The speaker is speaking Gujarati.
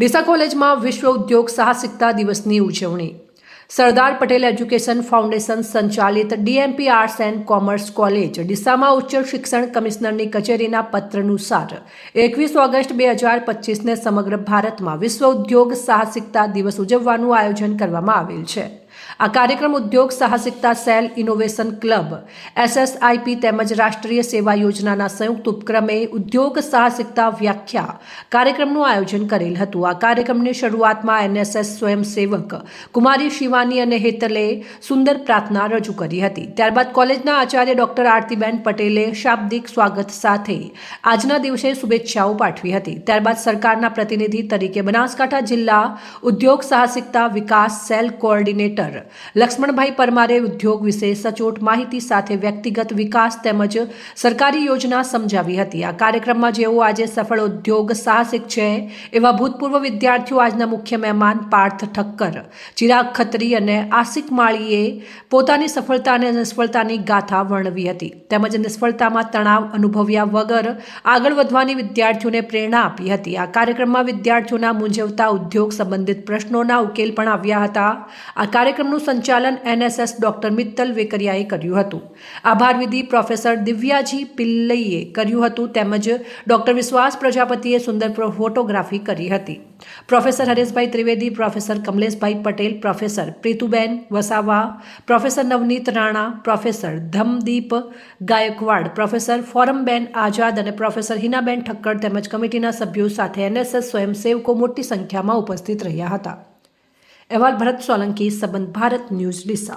ડીસા કોલેજમાં વિશ્વ ઉદ્યોગ સાહસિકતા દિવસની ઉજવણી. સરદાર પટેલ એજ્યુકેશન ફાઉન્ડેશન સંચાલિત DMP arts and commerce college, ડીસામાં ઉચ્ચ શિક્ષણ કમિશનરની કચેરીના પત્રનુસાર એકવીસ ઓગસ્ટ બે હજાર પચીસને સમગ્ર ભારતમાં વિશ્વ ઉદ્યોગ સાહસિકતા દિવસ ઉજવવાનું આયોજન કરવામાં આવેલ છે. આ કાર્યક્રમ ઉદ્યોગ સાહસિકતા સેલ ઇનોવેશન ક્લબ, એસએસઆઈપી તેમજ રાષ્ટ્રીય સેવા યોજનાના સંયુક્ત ઉપક્રમે ઉદ્યોગ સાહસિકતા વ્યાખ્યા કાર્યક્રમનું આયોજન કરેલ હતું. આ કાર્યક્રમની શરૂઆતમાં એનએસએસ સ્વયંસેવક કુમારી શિવાની અને હેતલે સુંદર પ્રાર્થના રજૂ કરી હતી. ત્યારબાદ કોલેજના આચાર્ય ડોક્ટર આરતીબેન પટેલે શાબ્દિક સ્વાગત સાથે આજના દિવસે શુભેચ્છાઓ પાઠવી હતી. ત્યારબાદ સરકારના પ્રતિનિધિ તરીકે બનાસકાંઠા જિલ્લા ઉદ્યોગ સાહસિકતા વિકાસ સેલ કોઓર્ડિનેટર લક્ષ્મણભાઈ પરમારે ઉદ્યોગ વિશે સચોટ માહિતી સાથે વ્યક્તિગત વિકાસ તેમજ સરકારી યોજના સમજાવી હતી. આ કાર્યક્રમમાં જેઓ આજે સફળ ઉદ્યોગ સાહસિક છે એવા ભૂતપૂર્વ વિદ્યાર્થીઓ, આજના મુખ્ય મહેમાન પાર્થ ઠક્કર, ચિરાગ ખત્રી અને આસિક માળીએ પોતાની સફળતા અને નિષ્ફળતાની ગાથા વર્ણવી હતી. તેમજ નિષ્ફળતામાં તણાવ અનુભવ્યા વગર આગળ વધવાની વિદ્યાર્થીઓને પ્રેરણા આપી હતી. આ કાર્યક્રમમાં વિદ્યાર્થીઓના મૂંઝવતા ઉદ્યોગ સંબંધિત પ્રશ્નોના ઉકેલ પણ આવ્યા હતા. આ કાર્યક્રમનું સંચાલન એનએસએસ ડોક્ટર મિત્તલ વેકરિયાએ કર્યું હતું. આભાર વિધિ પ્રોફેસર દિવ્યાજી પિલ્લઈએ કર્યું હતું તેમજ ડોક્ટર વિશ્વાસ પ્રજાપતિએ સુંદર ફોટોગ્રાફી કરી હતી. Professor Hareshbhai Trivedi, professor Kamleshbhai Patel, professor Prituben Vasava, professor Navneet Rana, professor Dhamdeep Gaikwad, professor Foramben Azad અને પ્રોફેસર હિનાબેન ઠક્કર તેમજ કમિટીના સભ્યો સાથે એનએસએસ સ્વયંસેવકો મોટી સંખ્યામાં ઉપસ્થિત રહ્યા હતા. અહેવાલ ભરત સોલંકી સંબંધ ભારત ન્યૂઝ ડીસા.